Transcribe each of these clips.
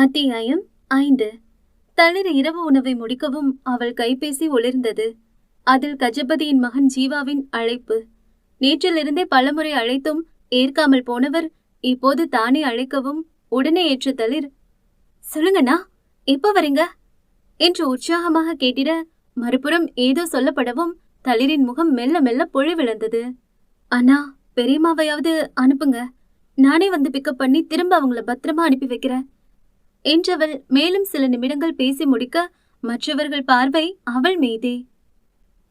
அத்தியாயம் ஐந்து. தளிர் இரவு உணவை முடிக்கவும் அவள் கைபேசி ஒளிர்ந்தது. அதில் கஜபதியின் மகன் ஜீவாவின் அழைப்பு. நேற்றிலிருந்தே பலமுறை அழைத்தும் ஏற்காமல் போனவர் இப்போது தானே அழைக்கவும் உடனே ஏற்ற தளிர். சொல்லுங்கண்ணா எப்ப வரீங்க? என்று உற்சாகமாக கேட்டிட மறுபுறம் ஏதோ சொல்லப்படவும் தளிரின் முகம் மெல்ல மெல்ல பொழிவிழந்தது அண்ணா பெரியம்மாவையாவது அனுப்புங்க. நானே வந்து பிக்கப் பண்ணி திரும்ப அவங்கள பத்திரமா அனுப்பி வைக்கிறேன். என்றவள் மேலும் சில நிமிடங்கள் பேசி முடிக்க மற்றவர்கள் பார்வை அவள் மீதே.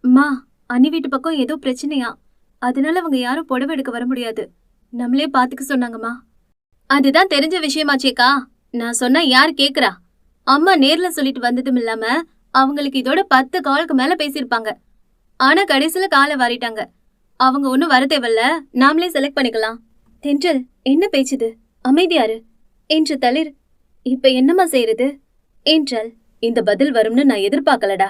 மா அன்னி வீட்டு பக்கம் ஏதோ பிரச்சனையா? அதனால அவங்க யாரும் புடவை எடுக்க வர முடியாது. நம்மளே பாத்துக்க சொன்னாங்கம்மா. அதுதான் தெரிஞ்ச விஷயமாச்சேக்கா நான் சொன்னா யார் கேக்குறா? அம்மா நேர்ல சொல்லிட்டு வந்ததும் இல்லாம அவங்களுக்கு இதோட பத்து காலுக்கு மேல பேசியிருப்பாங்க. ஆனா கடைசியில காலை வாரிட்டாங்க. அவங்க ஒன்னும் வர தேவையில்ல. நாமளே செலக்ட் பண்ணிக்கலாம். தென்றல் என்ன பேச்சுது அமைதியாரு. என்று தளிர் இப்ப என்னம்மா செய்யறது என்றால் இந்த பதில் வரும்னு நான் எதிர்பார்க்கலடா.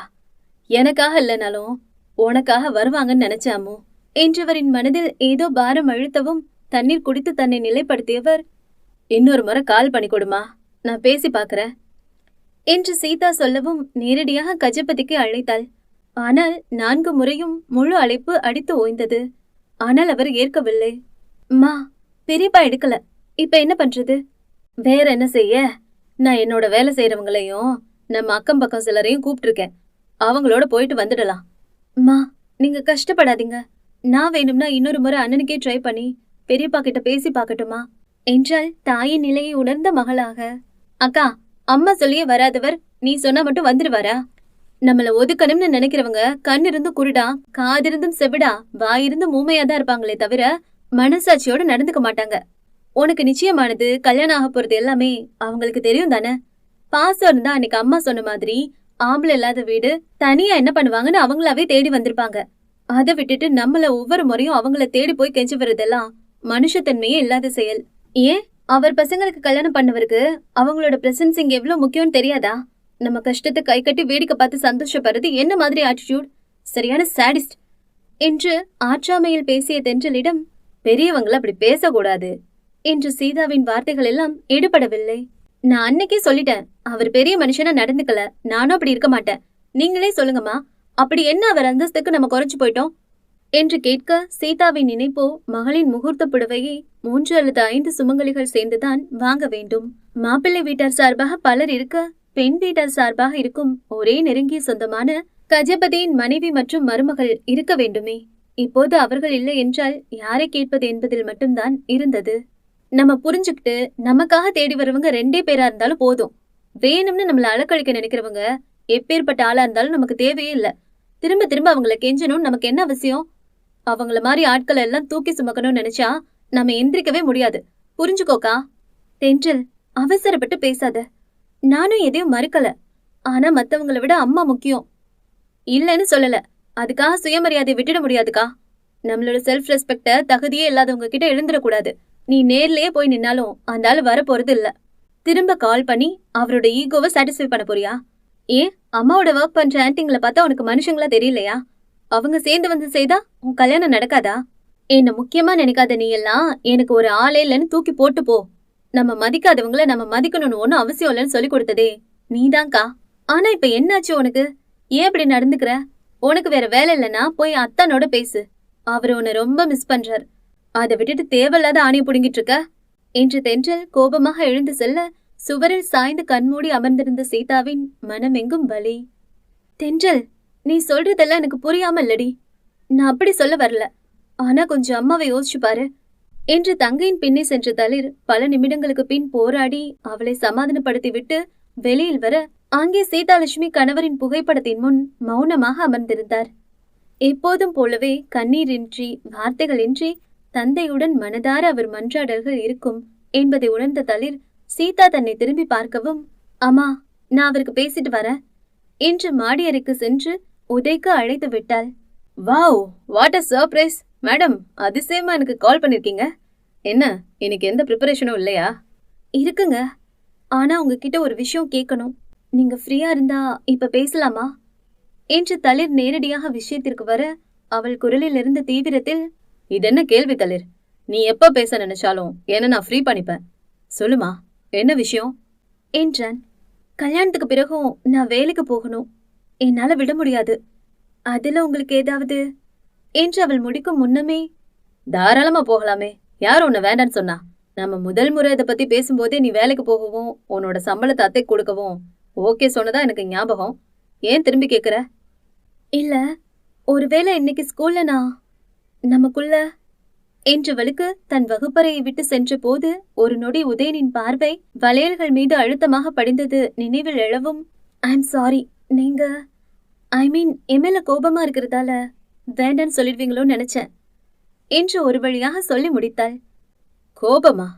எனக்காக இல்லைனாலும் உனக்காக வருவாங்கன்னு நினைச்சாமோ? என்றவரின் மனதில் ஏதோ பாரம் அழுத்தவும் தண்ணீர் குடித்து தன்னை நிலைப்படுத்தியவர் இன்னொரு முறை கால் பண்ணி கொடுமா நான் பேசி பார்க்கறேன். என்று சீதா சொல்லவும் நேரடியாக கஜபதிக்கு அழைத்தாள். ஆனால் நான்கு முறையும் முழு அழைப்பு அடித்து ஓய்ந்தது. ஆனால் அவர் ஏற்கவில்லை. மா பெரியப்பா எடுக்கல. இப்ப என்ன பண்றது? வேற என்ன செய்ய? நான் என்னோட வேலை செய்யறவங்களையும் நம்ம அக்கம் பக்கம் சிலரையும் கூப்பிட்டுருக்கேன். அவங்களோட போயிட்டு வந்துடலாம். மா நீங்க கஷ்டப்படாதீங்க. நான் வேணும்னா இன்னொரு முறை அண்ணனுக்கே ட்ரை பண்ணி பெரியப்பா கிட்ட பேசி பார்க்கட்டுமா? என்றால் தாயின் நிலையை உணர்ந்த மகளாக. அக்கா அம்மா சொல்லியே வராதவர் நீ சொன்னா மட்டும் வந்துருவாரா? நம்மள ஒதுக்கணும்னு நினைக்கிறவங்க கண் இருந்தும் குருடா காதிருந்தும் செவிடா வாயிருந்தும் ஊமையா தான் இருப்பாங்களே தவிர மனசாட்சியோட நடந்துக்க மாட்டாங்க. உனக்கு நிச்சயமானது கல்யாணம் ஆக போறது எல்லாமே அவங்களுக்கு தெரியும் தானே? பாசம் இருந்தா அன்னைக்கு அம்மா சொன்ன மாதிரி. ஆம்பளை இல்லாத வீடு தனியா என்ன பண்ணுவாங்கன்னு அவங்களாவே தேடி வந்திருப்பாங்க. அதை விட்டுட்டு நம்மள ஒவ்வொரு முறையும் அவங்கள தேடி போய் கெஞ்சி வர்றதெல்லாம் மனுஷத்தன்மையே இல்லாத செயல். ஏன்? அவர் பசங்களுக்கு கல்யாணம் பண்ணவருக்கு அவங்களோட பிரசன்ஸ் இங்க எவ்வளவு முக்கியம்னு தெரியாதா? நம்ம கஷ்டத்தை கை கட்டி வேடிக்கை பார்த்து சந்தோஷப்படுறது என்ன மாதிரி ஆட்டிடியூட் சரியான சாடிஸ்ட் என்று ஆற்றாமையில் பேசிய தென்றலிடம் பெரியவங்கள அப்படி பேசக்கூடாது. என்று சீதாவின் வார்த்தைகள் எல்லாம் எடுபடவில்லை. நான் அன்னைக்கே சொல்லிட்டேன் அவர் பெரிய மனுஷனா நடந்துக்கல நானும் அப்படி இருக்க மாட்டேன். நீங்களே சொல்லுங்கம்மா அப்படி என்ன அவர் அந்தஸ்துக்கு நம்ம குறைச்சு போயிட்டோம்? என்று கேட்க சீதாவின் நினைப்போ மகளின் முகூர்த்த புடவையை மூன்று அல்லது ஐந்து சுமங்கலிகள் சேர்ந்துதான் வாங்க வேண்டும். மாப்பிள்ளை வீட்டார் சார்பாக பலர் இருக்க பெண் வீட்டார் சார்பாக இருக்கும் ஒரே நெருங்கிய சொந்தமான கஜபதியின் மனைவி மற்றும் மருமகள் இருக்க வேண்டுமே. இப்போது அவர்கள் இல்லை என்றால் யாரை கேட்பது என்பதில் மட்டும்தான் இருந்தது. நம்ம புரிஞ்சுக்கிட்டு நமக்காக தேடி வரவங்க ரெண்டே பேரா இருந்தாலும் போதும். வேணும்னு நம்மள அலக்கழிக்க நினைக்கிறவங்க எப்பேற்பட்ட ஆளா இருந்தாலும் நமக்கு தேவையே இல்ல. திரும்ப திரும்ப அவங்கள கெஞ்சணும் நமக்கு என்ன அவசியம்? அவங்கள மாதிரி ஆட்களை எல்லாம் தூக்கி சுமக்கணும்னு நினைச்சா நம்ம எந்திரிக்கவே முடியாது. புரிஞ்சுக்கோக்கா? தென்றல் அவசரப்பட்டு பேசாத. நானும் எதையும் மறுக்கல. ஆனா மத்தவங்கள விட அம்மா முக்கியம். இல்லைன்னு சொல்லல. அதுக்காக சுயமரியாதையை விட்டுட முடியாதுக்கா. நம்மளோட செல்ஃப் ரெஸ்பெக்ட தகுதியே இல்லாதவங்க கிட்ட எழுந்துடக்கூடாது. நீ நேர்லயே போய் நின்னாலும் அந்த ஆள் வர போறது இல்ல திரும்ப கால் பண்ணி அவரோட ஈகோவை சாட்டிஸ்ஃபை பண்ண போறியா? ஏன்? அம்மாவோட ஒர்க் பண்ற ஆன்டிங்களை பார்த்தா உனக்கு மனுஷங்களா தெரியலையா? அவங்க சேர்ந்து வந்து செய்தா உன் கல்யாணம் நடக்காதா? என்ன முக்கியமா நினைக்காத நீ எல்லாம் எனக்கு ஒரு ஆளே இல்லைன்னு தூக்கி போட்டு போ. நம்ம மதிக்காதவங்கள நம்ம மதிக்கணும்னு ஒன்றும் அவசியம் இல்லைன்னு சொல்லி கொடுத்ததே. நீதான்க்கா. ஆனா இப்ப என்னாச்சு உனக்கு? ஏன் இப்படி நடந்துக்கிற? உனக்கு வேற வேலை இல்லைன்னா போய் அத்தானோட பேசு. அவர் உன்னை ரொம்ப மிஸ் பண்றார். அதை விட்டுட்டு தேவையில்லாத ஆணையை புடுங்கிட்டு இருக்க? என்று தென்றல் கோபமாக எழுந்து செல்ல சுவரில் சாய்ந்து கண்மூடி அமர்ந்திருந்த சீதாவின் மனமெங்கும் வலி. தென்றல் நீ சொல்றதெல்லாம் எனக்கு புரியாம இல்லடி நான் அப்படி சொல்ல வரல. ஆனா கொஞ்சம் அம்மாவை யோசிச்சு பாரு. என்று தங்கையின் பின்னே சென்ற தளிர் பல நிமிடங்களுக்கு பின் போராடி அவளை சமாதானப்படுத்தி விட்டு வெளியில் வர அங்கே சீதாலட்சுமி கணவரின் புகைப்படத்தின் முன் மௌனமாக அமர்ந்திருந்தார். எப்போதும் போலவே கண்ணீரின்றி வார்த்தைகளின்றி தந்தையுடன் மனதார அவர் மன்றாடல்கள் இருக்கும் என்பதை உணர்ந்த தளிர் சீதா தன்னை திரும்பி பார்க்கவும் அம்மா நான் அவருக்கு பேசிட்டு வரேன். என்று மாடியறைக்கு சென்று உதைக்கு அழைத்து விட்டாள். Wow what a surprise madam அதிசயமா எனக்கு கால் பண்ணிருக்கீங்க. என்ன எனக்கு எந்த ப்ரிப்பரேஷனும் இல்லையா? இருக்குங்க. ஆனா உங்ககிட்ட ஒரு விஷயம் கேட்கணும். நீங்க ஃப்ரீயா இருந்தா இப்ப பேசலாமா? என்று தளிர் நேரடியாக விஷயத்திற்கு வர அவள் குரலில் இருந்த தீவிரத்தில் இது என்ன கேள்வி தளிர்? நீ எப்ப பேச நினைச்சாலும் என்ன நான் ஃப்ரீ பண்ணிப்பேன். சொல்லுமா என்ன விஷயம்? என்றான். கல்யாணத்துக்கு பிறகும் நான் வேலைக்கு போகணும். என்னால விட முடியாது. அதுல உங்களுக்கு ஏதாவது? என்று அவள் முடிக்கும் முன்னமே தாராளமா போகலாமே. யார் உன்னை வேண்டான்னு சொன்னா? நம்ம முதல் முறை இதை பத்தி பேசும்போதே நீ வேலைக்கு போகவும் உன்னோட சம்பளத்தை அத்தை கொடுக்கவும் ஓகே சொன்னதா எனக்கு ஞாபகம். ஏன் திரும்பி கேக்குற? இல்ல ஒருவேளை இன்னைக்கு ஸ்கூல்ல நான் நமக்குள்ள. என்றவளுக்கு தன் வகுப்பறையை விட்டு சென்ற போது ஒரு நொடி உதயனின் பார்வை வளையல்கள் மீது அழுத்தமாக படிந்தது நினைவில் எழவும். ஐ எம் சாரி நீங்க ஐ மீன் எம்எல்ஏ கோபமா இருக்கிறதால வேண்டான்னு சொல்லிடுவீங்களோன்னு நினைச்சேன் என்று ஒரு வழியாக சொல்லி முடித்தாள். கோபமா?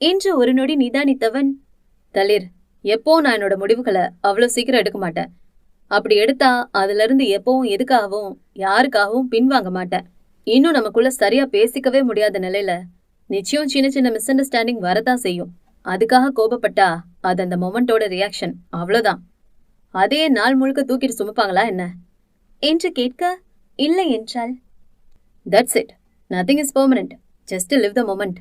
என்று ஒரு நொடி நிதானித்தவன் தளிர் எப்போ நான் என்னோட முடிவுகளை அவ்வளோ சீக்கிரம் எடுக்க மாட்டேன்? அப்படி எடுத்தா அதுல இருந்து எப்பவும் எதுக்காகவும் யாருக்காகவும் பின்வாங்க மாட்டேன். இன்னும் நமக்குள்ள சரியா பேசிக்கவே முடியாத நிலையில நிச்சயம் சின்ன சின்ன மிஸ் அண்டர்ஸ்டாண்டிங் வரதான் செய்யும். அதுக்காக கோபப்பட்டா அது அந்த மொமெண்டோட ரியாக்ஷன் அவ்வளோதான் அதே நாள் முழுக்க தூக்கிட்டு சுமப்பாங்களா என்ன? என்று கேட்க இல்லை என்றால் that's it nothing is permanent just live the moment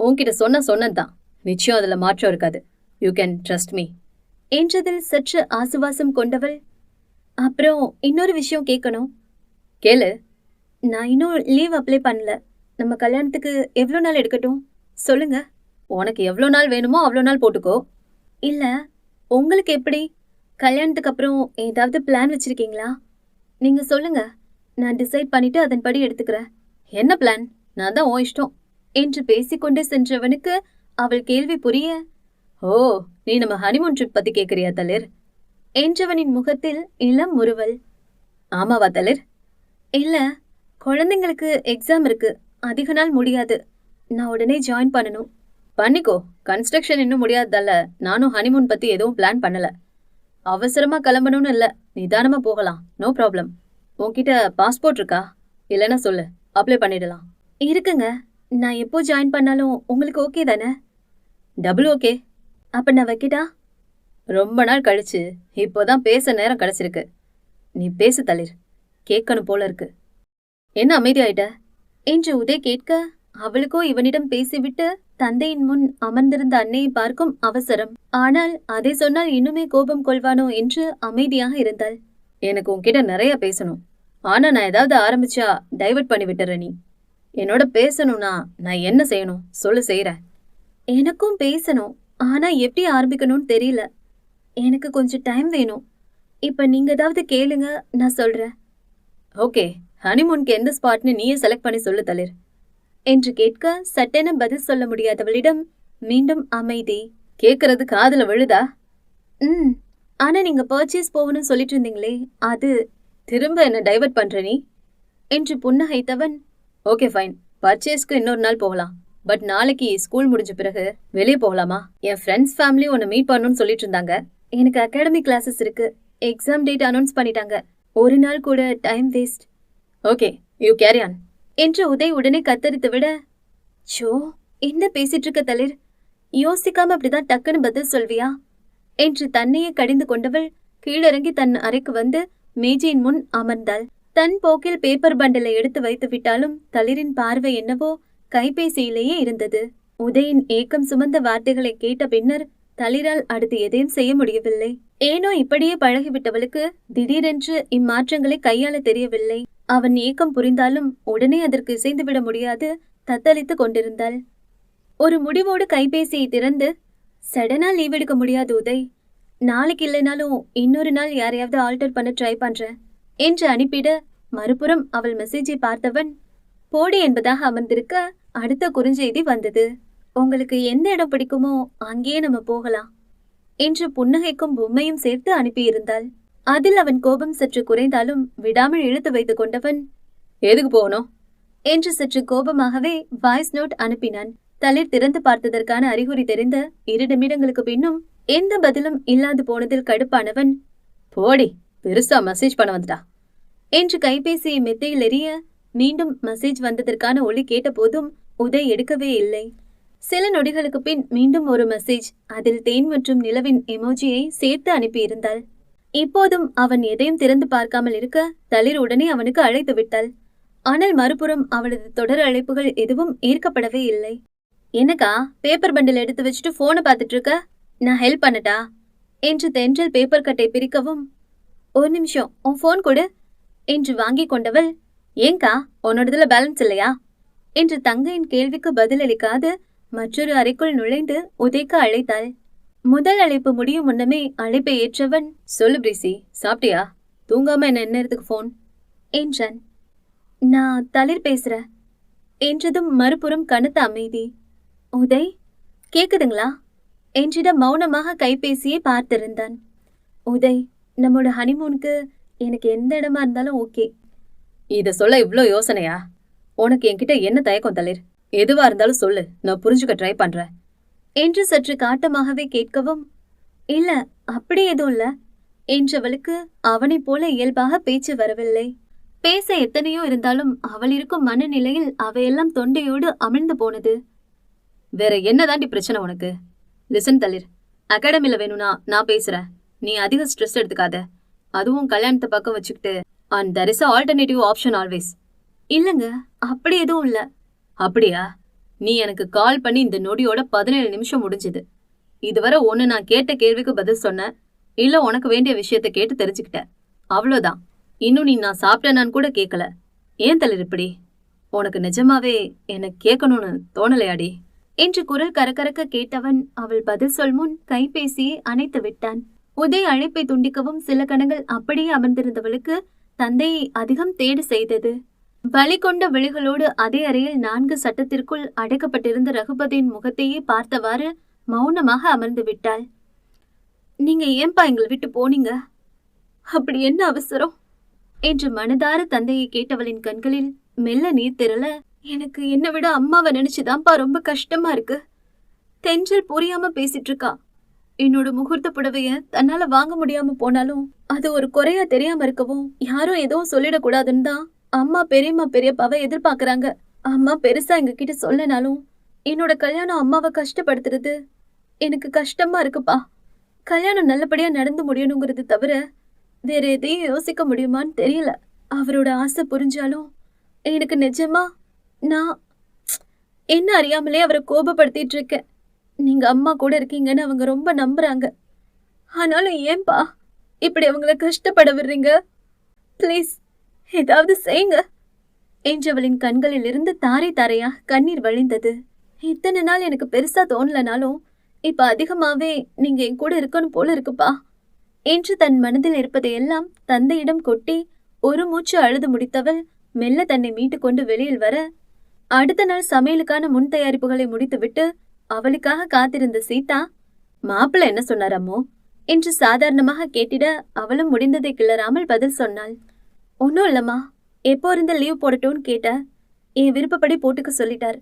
உன்கிட்ட சொன்ன சொன்னதுதான். நிச்சயம் அதுல மாற்றம் இருக்காது. யூ கேன் ட்ரஸ்ட் மீ என்றதில் சற்று ஆசுவாசம் கொண்டவள் அப்புறம் இன்னொரு விஷயம் கேட்கணும். கேளு. நான் இன்னும் லீவ் அப்ளை பண்ணல. நம்ம கல்யாணத்துக்கு எவ்வளோ நாள் எடுக்கட்டும்? சொல்லுங்க. உனக்கு எவ்வளோ நாள் வேணுமோ அவ்வளோ நாள் போட்டுக்கோ. இல்ல உங்களுக்கு எப்படி? கல்யாணத்துக்கு அப்புறம் ஏதாவது பிளான் வச்சிருக்கீங்களா? நீங்க சொல்லுங்க. நான் டிசைட் பண்ணிட்டு அதன்படி எடுத்துக்கிறேன். என்ன பிளான் நான் தான் உன் இஷ்டம். என்று பேசிக்கொண்டே சென்றவனுக்கு அவள் கேள்வி புரிய ஓ நீ நம்ம ஹனிமூன் ட்ரிப் பத்தி கேக்குறியா தளிர் என்றவனின் முகத்தில் இளம் முறுவல். ஆமாவா தளிர் இல்ல குழந்தைங்களுக்கு எக்ஸாம் இருக்கு. அதிக நாள் முடியாது. நான் உடனே ஜாயின் பண்ணணும். பண்ணிக்கோ. கன்ஸ்ட்ரக்ஷன் இன்னும் முடியாததால நானும் ஹனிமூன் பத்தி எதுவும் பிளான் பண்ணல. அவசரமா கிளம்பணும்னு இல்ல. நிதானமா போகலாம். நோ ப்ராப்ளம் உன்கிட்ட பாஸ்போர்ட் இருக்கா? இல்லைன்னா சொல்லு. அப்ளை பண்ணிடலாம். இருக்குங்க. நான் எப்போ ஜாயின் பண்ணாலும் உங்களுக்கு ஓகே தானே? டபுள் ஓகே அப்ப நான் வைக்கிட்டா? ரொம்ப நாள் கழிச்சு. இப்போதான் பேச நேரம் கிடைச்சிருக்கு. நீ பேசு தளிர். கேட்கணும் போல இருக்கு. என்ன அமைதியாயிட்ட? என்று உதய் கேட்க அவளுக்கோ இவனிடம் பேசிவிட்டு தந்தையின் முன் அமர்ந்திருந்த அன்னையை பார்க்கும் அவசரம். ஆனால் அதை சொன்னால் இன்னுமே கோபம் கொள்வானோ என்று அமைதியாக இருந்தாள். எனக்கு உன்கிட்ட நிறைய பேசணும். ஆனா நான் ஏதாவது ஆரம்பிச்சா டைவர்ட் பண்ணி விட்டுற நீ. என்னோட பேசணும்னா நான் என்ன செய்யணும்? சொல்லு செய்யறேன் எனக்கும் பேசணும். ஆனா எப்படி ஆரம்பிக்கணும்னு தெரியல. எனக்கு கொஞ்சம் டைம் வேணும். இப்ப நீங்க ஏதாவது கேளுங்க நான் சொல்றேன். ஓகே ஹனிமூனுக்கு எந்த ஸ்பாட்னு நீயே செலக்ட் பண்ணி சொல்லு தளிர். என்று கேட்க சட்டென பதில் சொல்ல முடியாதவளிடம் மீண்டும் அமைதி. கேக்குறது காதுல விழுதா? ம் ஆனா நீங்க பர்ச்சேஸ் போகணும்னு சொல்லிட்டு இருந்தீங்களே அது திரும்ப என்ன டைவர்ட் பண்ற நீ? என்று புன்னகைத்தவன் ஓகே ஃபைன் பர்ச்சேஸ்க்கு இன்னொரு நாள் போகலாம். பட் நாளைக்கு ஸ்கூல் முடிஞ்ச பிறகு வெளியே போகலாமா? என் ஃப்ரெண்ட்ஸ் ஃபேமிலி உன்னை மீட் பண்ணணும்னு சொல்லிட்டு இருந்தாங்க எனக்கு அகாடமி கிளாஸஸ் இருக்கு. எக்ஸாம் டேட் அனௌன்ஸ் பண்ணிட்டாங்க. ஒரு நாள் கூட time waste okay you carry on என்று உதய் உடனே கத்தரித்து விட சோ என்ன பேசிட்டு இருக்க தளிர்? யோசிக்காம அப்படிதான் டக்குன்னு பதில் சொல்வியா? என்று தன்னையே கடிந்து கொண்டவள் கீழிறங்கி தன் அறைக்கு வந்து மேஜையின் முன் அமர்ந்தாள். தன் போக்கில் பேப்பர் பண்டலை எடுத்து வைத்து விட்டாலும் தளிரின் பார்வை என்னவோ கைபேசியிலேயே இருந்தது. உதயின் ஏக்கம் சுமந்த வார்த்தைகளை கேட்ட பின்னர் தளிரால் அடுத்து எதையும் செய்ய முடியவில்லை. ஏனோ இப்படியே பழகிவிட்டவளுக்கு திடீரென்று இம்மாற்றங்களை கையாள தெரியவில்லை. அவன் ஏக்கம் புரிந்தாலும் உடனே அதற்கு இசைந்துவிட முடியாது. தத்தளித்துக் கொண்டிருந்தாள். ஒரு முடிவோடு கைபேசியை திறந்து சடனா லீவ் எடுக்க முடியாது உதய். நாளைக்கு இல்லைனாலும் இன்னொரு நாள் யாரையாவது ஆல்டர் பண்ண ட்ரை பண்றேன் என்று அனுப்பிட மறுபுறம் அவள் மெசேஜை பார்த்தவன் போடி என்பதாக அமர்ந்திருக்க அடுத்த குறுஞ்செய்தி வந்தது. உங்களுக்கு எந்த இடம் பிடிக்குமோ அங்கேயே நம்ம போகலாம் என்று புன்னகைக்கும் பொம்மையும் சேர்த்து அனுப்பியிருந்தாள். அதில் அவன் கோபம் சற்று குறைந்தாலும் விடாமல் இழுத்து வைத்துக் கொண்டவன் எதுக்கு போகணும்? என்று சற்று கோபமாகவே வாய்ஸ் நோட் அனுப்பினான். தளிர் திறந்து பார்த்ததற்கான அறிகுறி தெரிந்த இரு நிமிடங்களுக்கு பின்னும் எந்த பதிலும் இல்லாது போனதில் கடுப்பானவன் போடி பெருசா மெசேஜ் பண்ண வந்துட்டா. என்று கைபேசியை மெத்தையில் எறிய மீண்டும் மெசேஜ் வந்ததற்கான ஒளி கேட்டபோதும் உதய் எடுக்கவே இல்லை. சில நொடிகளுக்கு பின் மீண்டும் ஒரு மெசேஜ் அதில் தேன் மற்றும் நிலவின் எமோஜியை சேர்த்து அனுப்பியிருந்தாள். இப்போதும் அவன் எதையும் திறந்து பார்க்காமல் இருக்க தளிர் உடனே அவனுக்கு அழைத்து விட்டாள். ஆனால் மறுபுறம் அவளது தொடர் அழைப்புகள் எதுவும் ஈர்க்கப்படவே இல்லை. என்னக்கா பேப்பர் பண்டில் எடுத்து வச்சுட்டு போனை பார்த்துட்டு இருக்க நான் ஹெல்ப் பண்ணட்டா? என்று தென்றல் பேப்பர் கட்டை பிரிக்கவும். ஒரு நிமிஷம் உன் ஃபோன் கொடு என்று வாங்கிக் கொண்டவள். ஏங்கா உன்னோடதுல பேலன்ஸ் இல்லையா? என்று தங்கையின் கேள்விக்கு பதிலளிக்காது மற்றொரு அறைக்குள் நுழைந்து உதைக்க அழைத்தாள். முதல் அழைப்பு முடியும் முன்னமே அழைப்பை ஏற்றவன் சொல்லு பிரிசி சாப்பிட்டியா? தூங்காம என்ன நேரத்துக்கு ஃபோன் என்றான். நான் தளிர் பேசுறேன் என்றதும் மறுபுறம் கனத்த அமைதி. உதய் கேக்குதுங்களா? என்றிடம் மௌனமாக கைபேசியை பார்த்திருந்தான். உதய் நம்மோட ஹனிமூனுக்கு எனக்கு எந்த இடமா இருந்தாலும் ஓகே. இத சொல்ல இவ்ளோ யோசனையா? உனக்கு என்கிட்ட என்ன தயக்கம் தளிர்? எதுவா இருந்தாலும் சொல்லு நான் புரிஞ்சுக்க ட்ரை பண்றேன். என்று சற்று காட்டமாகவே கேட்கவும் இல்ல அப்படி எதுவும் இல்ல. என்றவளுக்கு அவனைப் போல இயல்பாக பேச்சு வரவில்லை. பேச எத்தனையோ இருந்தாலும் அவள் இருக்கும் மனநிலையில் அவையெல்லாம் தொண்டையோடு அமிழ்ந்து போனது. வேற என்னதாண்டி பிரச்சனை உனக்கு? லிசன் தளிர். அகாடமில வேணும்னா நான் பேசுறேன். நீ அதிக ஸ்ட்ரெஸ் எடுத்துக்காத. அதுவும் கல்யாணத்தை பக்கம் வச்சுக்கிட்டு. And there is alternative option always இல்லங்க அப்படி எதுவும் இல்ல. அப்படியா? நீ எனக்கு கால் பண்ணி இந்த நொடியோட பதினேழு நிமிஷம் முடிஞ்சது. இதுவரை ஒன்னு நான் கேட்ட கேள்விக்கு பதில் சொன்னேன் இல்ல உனக்கு வேண்டிய விஷயத்த கேட்டு தெரிஞ்சுக்கிட்ட. அவ்வளோதான். இன்னும் நீ நான் சாப்பிட்டேனான்னு கூட கேட்கல ஏன் தளிர் இப்படி? உனக்கு நிஜமாவே என்ன கேட்கணும்னு தோணலையாடி என்று குரல் கரகரக்க கேட்டவன் அவள் பதில் சொல் முன் கைபேசியை அணைத்து விட்டான். உதய் அழைப்பை துண்டிக்கவும் சில கணங்கள் அப்படியே அமர்ந்திருந்தவளுக்கு தந்தையை அதிகம் தேடு செய்தது. வலி கொண்ட விழிகளோடு அதே அறையில் நான்கு சட்டத்திற்குள் அடைக்கப்பட்டிருந்த ரகுபதியின் முகத்தையே பார்த்தவாறு மௌனமாக அமர்ந்து விட்டாள். நீங்க ஏன்பா எங்களை விட்டு போனீங்க? அப்படி என்ன அவசரம்? என்று மனதார தந்தையை கேட்டவளின் கண்களில் மெல்ல நீர் திரள எனக்கு என்னை விட அம்மாவை நினைச்சுதான்ப்பா ரொம்ப கஷ்டமா இருக்கு. தென்றல் புரியாம பேசிட்டு இருக்கா. என்னோட முகூர்த்த புடவைய தன்னால வாங்க முடியாம போனாலும் அது ஒரு குறையா தெரியாம இருக்கவும் யாரும் எதுவும் சொல்லிடக்கூடாதுன்னு தான் அம்மா பெரியம்மா பெரியப்பாவை எதிர்பார்க்கறாங்க. அம்மா பெருசா எங்ககிட்ட சொல்லனாலும் என்னோட கல்யாணம் அம்மாவை கஷ்டப்படுத்துறது எனக்கு கஷ்டமா இருக்குப்பா. கல்யாணம் நல்லபடியா நடந்து முடியணுங்கிறது தவிர வேற எதையும் யோசிக்க முடியுமான்னு தெரியல. அவரோட ஆசை புரிஞ்சாலும் எனக்கு நிஜமா நான் என்ன அறியாமலே அவரை கோபப்படுத்திட்டு இருக்கேன் நீங்க அம்மா கூட இருக்கீங்கன்னு அவங்க ரொம்ப நம்புறாங்க. ஆனாலும் ஏன்பா இப்படி அவங்கள கஷ்டப்பட விடுறீங்க? ப்ளீஸ் ஏதாவது செய்யுங்க. என்றவளின் கண்களில் இருந்து தாரை தாரையா கண்ணீர் வழிந்தது. இத்தனை நாள் எனக்கு பெருசா தோணலனாலும் இப்ப அதிகமாவே நீங்க என் கூட இருக்கணும் போல இருக்குப்பா. என்று தன் மனதில் இருப்பதையெல்லாம் தந்தையிடம் கொட்டி ஒரு மூச்சு அழுது முடித்தவள் மெல்ல தன்னை மீட்டு கொண்டு வெளியில் வர அடுத்த நாள் சமையலுக்கான முன் தயாரிப்புகளை முடித்துவிட்டு அவளுக்காக காத்திருந்த சீதா மாப்பிள்ள என்ன சொன்னார் அம்மோ? என்று சாதாரணமாக கேட்டிட அவளும் முடிந்ததை கிளறாமல் பதில் சொன்னாள். ஒன்றும் இல்லம்மா. எப்போ இருந்த லீவ் போடட்டும்னு கேட்டேன் என் விருப்பப்படி போட்டுக்க சொல்லிட்டார்.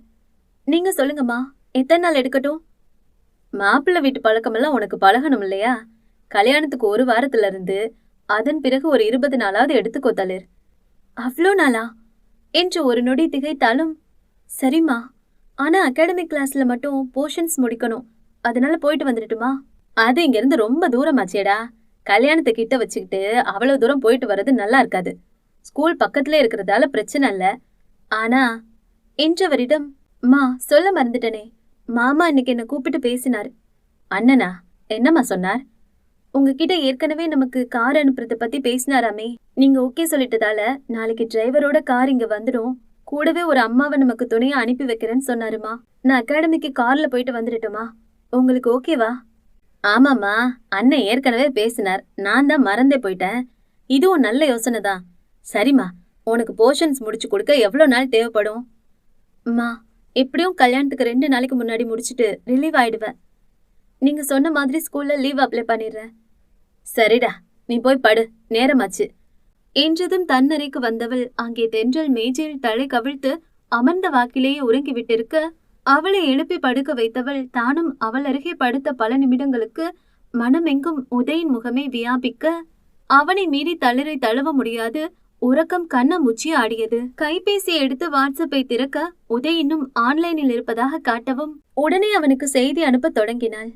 நீங்கள் சொல்லுங்கம்மா. எத்தனை நாள் எடுக்கட்டும்? மாப்பிள்ளை வீட்டு பழக்கமெல்லாம் உனக்கு பழகணும் இல்லையா? கல்யாணத்துக்கு ஒரு வாரத்துல இருந்து அதன் பிறகு ஒரு இருபது நாளாவது எடுத்துக்கோ தளிர். அவ்வளோ நாளா? என்று ஒரு நொடி திகைத்தாலும் சரிம்மா. ஆனா அகாடமிக் கிளாஸ்ல மட்டும் போர்ஷன்ஸ் முடிக்கணும். அதனால போயிட்டு வந்துடட்டுமா? அது இங்கேருந்து ரொம்ப தூரமாச்சேடா. கல்யாணத்தை கிட்ட வச்சுக்கிட்டு அவ்வளவு தூரம் போயிட்டு வர்றது நல்லா இருக்காது. ஸ்கூல் பக்கத்துல இருக்கிறதால பிரச்சனை இல்ல. ஆனா என்றவரிடம் மா சொல்ல மறந்துட்டனே. மாமா இன்னைக்கு என்ன கூப்பிட்டு பேசினார். அண்ணனா என்னம்மா சொன்னார்? உங்ககிட்ட ஏற்கனவே நமக்கு கார் அனுப்புறத பத்தி பேசினாராமே. நீங்க ஓகே சொல்லிட்டதால நாளைக்கு டிரைவரோட கார் இங்க வந்துடும். கூடவே ஒரு அம்மாவை நமக்கு துணையா அனுப்பி வைக்கிறேன்னு சொன்னாருமா. நான் அகாடமிக்கு கார்ல போயிட்டு வந்துடட்டுமா? உங்களுக்கு ஓகேவா? ஆமாம்மா அண்ணன் ஏற்கனவே பேசினார். நான் தான் மறந்தே போயிட்டேன். இதுவும் நல்ல யோசனை தான். சரிம்மா உனக்கு போர்ஷன்ஸ் முடிச்சு கொடுக்க எவ்வளோ நாள் தேவைப்படும்? அம்மா எப்படியும் கல்யாணத்துக்கு ரெண்டு நாளைக்கு முன்னாடி முடிச்சுட்டு ரிலீவ் ஆயிடுவேன். நீங்கள் சொன்ன மாதிரி ஸ்கூலில் லீவ் அப்ளை பண்ணிடுறேன் சரிடா நீ போய் படு நேரமாச்சு. என்றதும் தன்னறைக்கு வந்தவள் அங்கே தென்றல் மேஜையில் தலை கவிழ்த்து அமர்ந்த வாக்கிலேயே உறங்கிவிட்டிருக்க அவளை எழுப்பி படுக்க வைத்தவள் தானும் அவள் அருகே படுத்த பல நிமிடங்களுக்கு மனமெங்கும் உதயின் முகமே வியாபிக்க அவனை மீறி தளரை தழுவ முடியாது. உறக்கம் கண்ண முச்சி ஆடியது. கைபேசியை எடுத்து வாட்ஸ்அப்பை திறக்க உதய் இன்னும் ஆன்லைனில் இருப்பதாக காட்டவும் உடனே அவனுக்கு செய்தி அனுப்பத் தொடங்கினாள்.